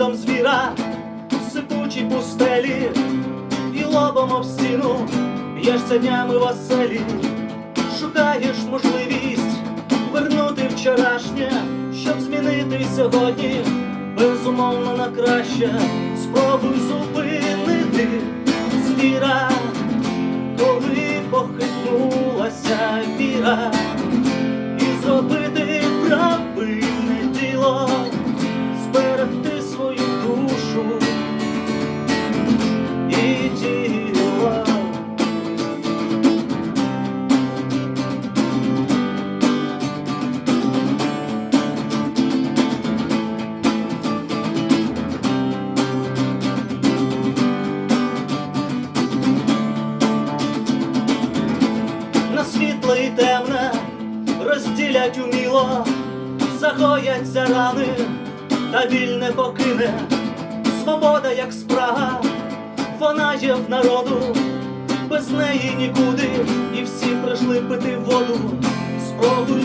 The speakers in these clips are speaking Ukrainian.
слідом звіра, в сипучій пустелі, і лобом об стіну я ж б'єшся днями веселі, шукаєш можливість вернути вчорашнє, щоб змінити сьогодні, безумовно на краще, спробуй зупинити звіра, коли похитнулася віра. Душу і темне розділять уміло, загояться рани, та вільне покине, свобода, як спрага, вона є в народу, без неї нікуди, і всі прийшли пити воду, спробуй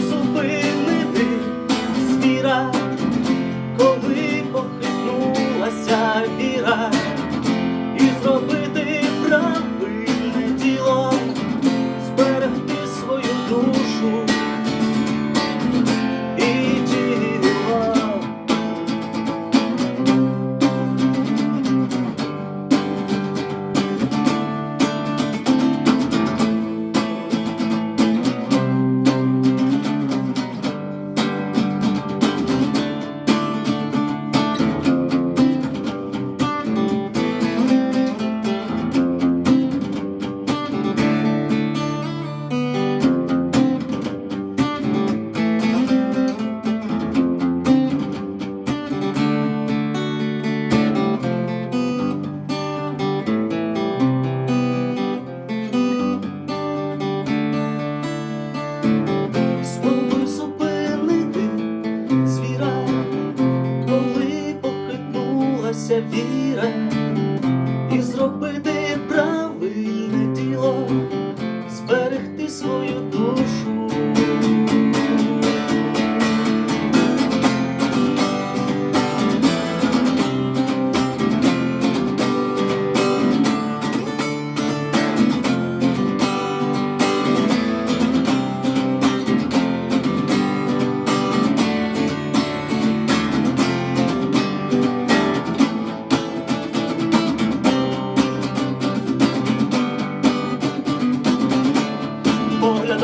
похитнулася віра,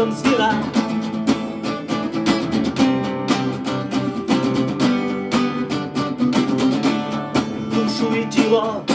поглядом звіра. Душу і тіло